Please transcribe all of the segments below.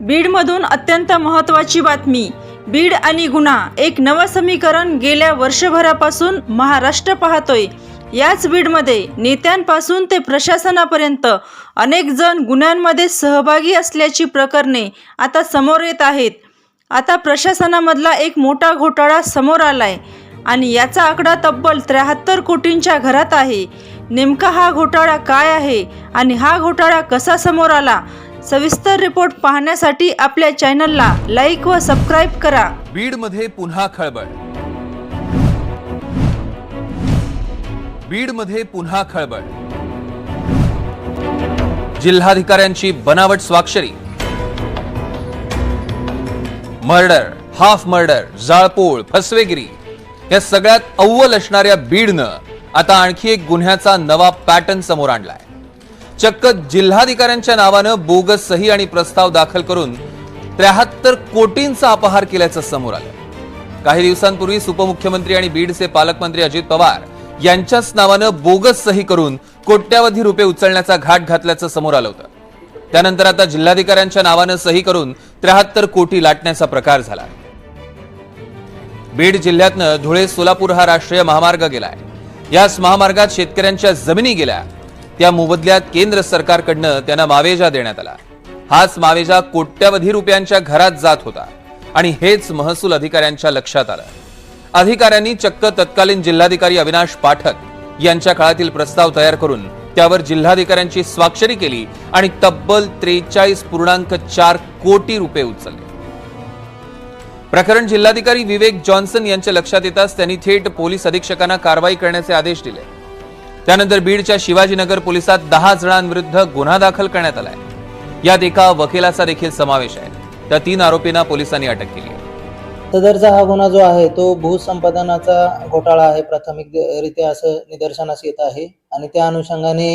बीडमधून अत्यंत महत्त्वाची बातमी बीड आणि गुन्हा एक नवं समीकरण गेल्या वर्षभरापासून महाराष्ट्र पाहतोय. याच बीडमध्ये नेत्यांपासून ते प्रशासनापर्यंत अनेक जण गुन्ह्यांमध्ये सहभागी असल्याची प्रकरणे आता समोर येत आहेत. आता प्रशासनामधला एक मोठा घोटाळा समोर आलाय आणि याचा आकडा तब्बल त्र्याहत्तर कोटींच्या घरात आहे. नेमका हा घोटाळा काय आहे आणि हा घोटाळा कसा समोर आला? सविस्तर रिपोर्ट पाहण्यासाठी आपल्या चॅनलला लाईक व सबस्क्राईब करा. बीडमध्ये पुन्हा खळबळ. बीडमध्ये पुन्हा खळबळ. जिल्हाधिकाऱ्यांची बनावट स्वाक्षरी. मर्डर हाफ मर्डर जाळपोळ फसवेगिरी या सगळ्यात अव्वल असणाऱ्या बीडनं आता आणखी एक गुन्ह्याचा नवा पॅटर्न समोर आणलाय. चक्क जिल्हाधिकाऱ्यांच्या नावानं बोगस सही आणि प्रस्ताव दाखल करून त्र्याहत्तर कोटींचा अपहार केल्याचं समोर आलं. काही दिवसांपूर्वीच उपमुख्यमंत्री आणि बीडचे पालकमंत्री अजित पवार यांच्याच नावानं बोगस सही करून कोट्यावधी रुपये उचलण्याचा घाट घातल्याचं समोर आलं होतं. त्यानंतर आता जिल्हाधिकाऱ्यांच्या नावानं सही करून त्र्याहत्तर कोटी लाटण्याचा प्रकार झाला बीड जिल्ह्यातनं धुळे सोलापूर हा राष्ट्रीय महामार्ग गेलाय. याच महामार्गात शेतकऱ्यांच्या जमिनी गेल्या. त्या मोबदल्यात केंद्र सरकारकडनं त्यांना मावेजा देण्यात आला. हाच मावेजा कोट्यवधी रुपयांच्या घरात जात होता आणि हेच महसूल अधिकाऱ्यांच्या लक्षात आलं. अधिकाऱ्यांनी चक्क तत्कालीन जिल्हाधिकारी अविनाश पाठक यांच्या काळातील प्रस्ताव तयार करून त्यावर जिल्हाधिकाऱ्यांची स्वाक्षरी केली आणि तब्बल त्रेचाळीस पूर्णांक चार कोटी रुपये उचलले. प्रकरण जिल्हाधिकारी विवेक जॉन्सन यांच्या लक्षात येताच त्यांनी थेट पोलीस अधीक्षकांना कारवाई करण्याचे आदेश दिले. त्यानंतर बीडच्या शिवाजीनगर पोलिसात दहा जणांविरुद्ध गुन्हा दाखल करण्यात आलाय. यात एका वकिलाचा देखील समावेश आहे. त्या तीन आरोपींना पोलिसांनी अटक केली सदरचा हा गुन्हा जो आहे तो भूसंपादनाचा घोटाळा आहे. प्राथमिकरित्या असं निदर्शनास येत आहे. आणि त्या अनुषंगाने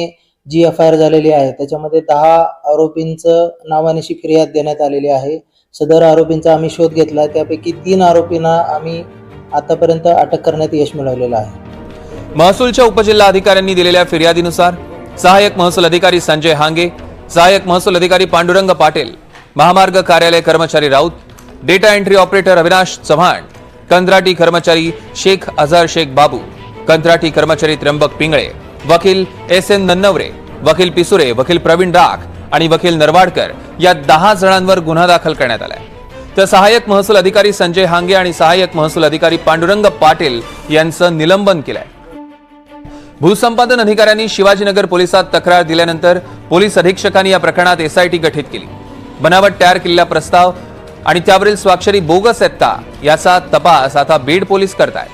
जी एफ आय आर झालेली आहे त्याच्यामध्ये दहा आरोपींचं नावानिशी फिर्याद देण्यात आलेली आहे. सदर आरोपींचा आम्ही शोध घेतला. त्यापैकी तीन आरोपींना आम्ही आतापर्यंत अटक करण्यात यश मिळवलेलं आहे. महसूलच्या उपजिल्हा अधिकाऱ्यांनी दिलेल्या फिर्यादीनुसार सहाय्यक महसूल अधिकारी संजय हांगे सहाय्यक महसूल अधिकारी पांडुरंग पाटील महामार्ग कार्यालय कर्मचारी Raut data entry operator Avinash Chavan कंत्राटी कर्मचारी शेख अझहर शेख बाबू कंत्राटी कर्मचारी त्र्यंबक पिंगळे वकील एस एन नन्नवरे वकील पिसुरे वकील प्रवीण राख आणि वकील नरवाडकर या दहा जणांवर गुन्हा दाखल करण्यात आलाय. तर सहाय्यक महसूल अधिकारी संजय हांगे आणि सहाय्यक महसूल अधिकारी पांडुरंग पाटील यांचं निलंबन केलंय. भूसंपादन अधिकाऱ्यांनी शिवाजीनगर पोलिसात तक्रार दिल्यानंतर पोलीस अधीक्षकांनी या प्रकरणात एसआयटी गठीत केली. बनावट तयार केलेला प्रस्ताव आणि त्यावरील स्वाक्षरी बोगस आहेत का याचा तपास आता बीड पोलीस करतायत.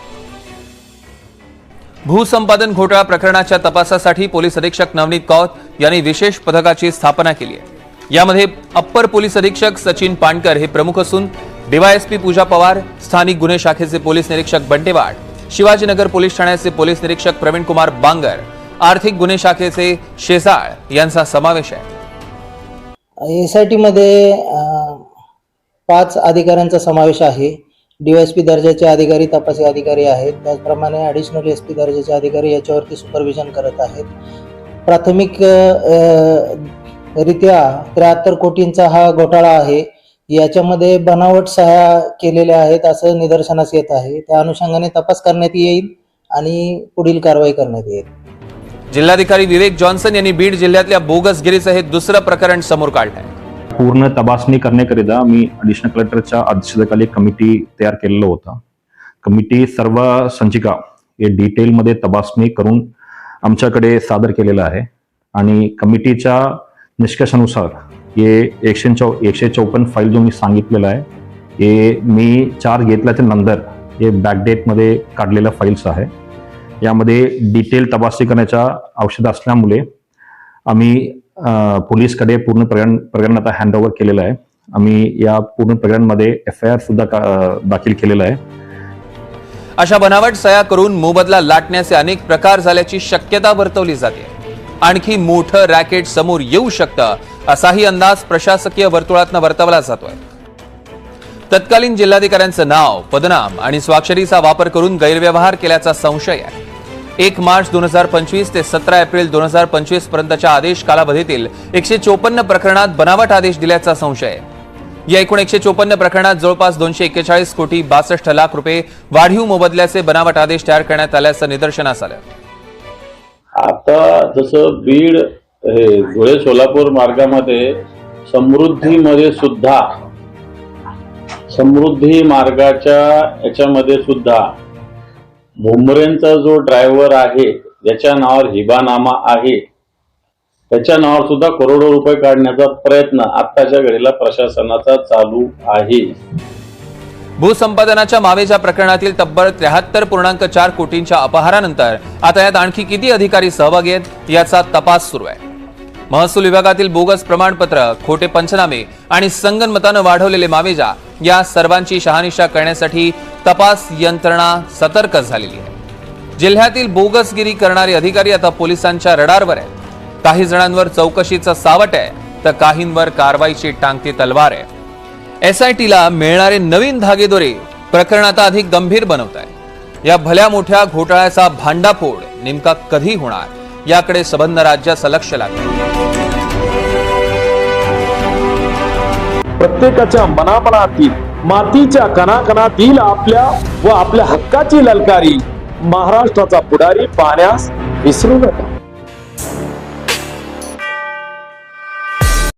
भूसंपादन घोटाळा प्रकरणाच्या तपासासाठी पोलीस अधीक्षक नवनीत कौत यांनी विशेष पथकाची स्थापना केली आहे. यामध्ये अप्पर पोलीस अधीक्षक सचिन पाणकर हे प्रमुख असून डीवायएसपी पूजा पवार स्थानिक गुन्हे शाखेचे पोलीस निरीक्षक बंटेवाड शिवाजीनगर पोलीस ठाण्याचे पोलीस निरीक्षक प्रवीण कुमार बांगर आर्थिक गुन्हे शाखेचे शेजाळ यांचा समावेश आहे. एस आय टीमध्ये पाच अधिकाऱ्यांचा समावेश आहे. डीएसपी दर्जाचे अधिकारी तपासी अधिकारी आहेत. त्याचप्रमाणे ॲडिशनल एस पी दर्जाचे अधिकारी याच्यावरती सुपरविजन करत आहेत. प्राथमिक रित्या त्र्याहत्तर कोटींचा हा घोटाळा आहे. याच्यामध्ये बनावट सह्या केलेल्या आहेत असं निदर्शनास येत आहे. त्या अनुषंगाने तपास करण्यात येईल आणि पुढील कारवाई करण्यात येईल. जिल्हाधिकारी विवेक जॉन्सन यांनी बीड जिल्ह्यातल्या बोगसगिरीचं हे दुसरं प्रकरण समोर काढलं आहे पूर्ण तपासणी करण्याकरिता मी अडिशनल कलेक्टरच्या अध्यक्षतेखाली कमिटी तयार केलेलं होतं. कमिटी सर्व संचिका हे डिटेलमध्ये तपासणी करून आमच्याकडे सादर केलेलं आहे. आणि कमिटीच्या निष्कर्षानुसार हे एकशे चौ एकशे चौपन्न फाईल जो मी सांगितलेला आहे हे मी चार घेतल्याच्या नंतर हे बॅकडेटमध्ये काढलेल्या फाईल्स आहे. यामध्ये डिटेल तपासणी करण्याच्या औषध असल्यामुळे आम्ही पोलीसकडे पूर्ण प्रकरण प्रकरण आता हँडओव्हर केलेलं आहे. आम्ही या पूर्ण प्रकरणामध्ये एफ आय आर सुद्धा दाखल केलेला आहे. अशा बनावट सया करून मोबदला लाटण्याचे अनेक प्रकार झाल्याची शक्यता वर्तवली जाते. आणखी मोठं रॅकेट समोर येऊ शकतं असाही अंदाज प्रशासकीय वर्तुळातनं वर्तवला जातोय. तत्कालीन जिल्हाधिकाऱ्यांचं नाव पदनाम आणि स्वाक्षरीचा वापर करून गैरव्यवहार केल्याचा संशय आहे. एक मार्च दोन हजार पंचवीस ते सतरा एप्रिल दोन हजार पंचवीस पर्यंतच्या आदेश कालावधीतील एकशे चोपन्न प्रकरणात बनावट आदेश दिल्याचा संशय आहे. या एकूण एकशे चोपन्न प्रकरणात जवळपास दोनशे एक्केचाळीस कोटी बासष्ट लाख रुपये वाढीव मोबदल्याचे बनावट आदेश तयार करण्यात आल्याचं निदर्शनास आलं. आता जसं बीड हे धुळे सोलापूर मार्गामध्ये समृद्धीमध्ये सुद्धा समृद्धी मार्गाच्या याच्यामध्ये सुद्धा भुमरेंचा जो ड्रायव्हर आहे ज्याच्या नावावर हिबानामा आहे. त्याच्या नावावर सुद्धा करोडो रुपये काढण्याचा प्रयत्न आत्ताच्या घडीला प्रशासनाचा चालू आहे. भूसंपादनाच्या मावेजा प्रकरणातील तब्बल त्र्याहत्तर पूर्णांक चार कोटींच्या अपहारानंतर आता यात आणखी किती अधिकारी सहभागी आहेत याचा तपास सुरू आहे. महसूल विभागातील बोगस प्रमाणपत्र खोटे पंचनामे आणि संगनमतानं वाढवलेले मावेजा या सर्वांची शहानिशा करण्यासाठी तपास यंत्रणा सतर्क झालेली आहे. जिल्ह्यातील बोगसगिरी करणारे अधिकारी आता पोलिसांच्या रडारवर आहेत. काही जणांवर चौकशीचं सावट आहे तर काहींवर कारवाईची टांगती तलवार आहे. एसआयटीला मिळणारे नवीन धागेदोरे प्रकरण आता अधिक गंभीर बनवत आहे या भल्या मोठ्या घोटाळ्याचा भांडाफोड नेमका कधी होणार याकडे सबंध राज्याचं लक्ष लागलं. प्रत्येकाच्या मनामनातील मातीच्या कणाकणातील आपल्या व आपल्या हक्काची ललकारी महाराष्ट्राचा पुढारी पाण्यास विसरू नका.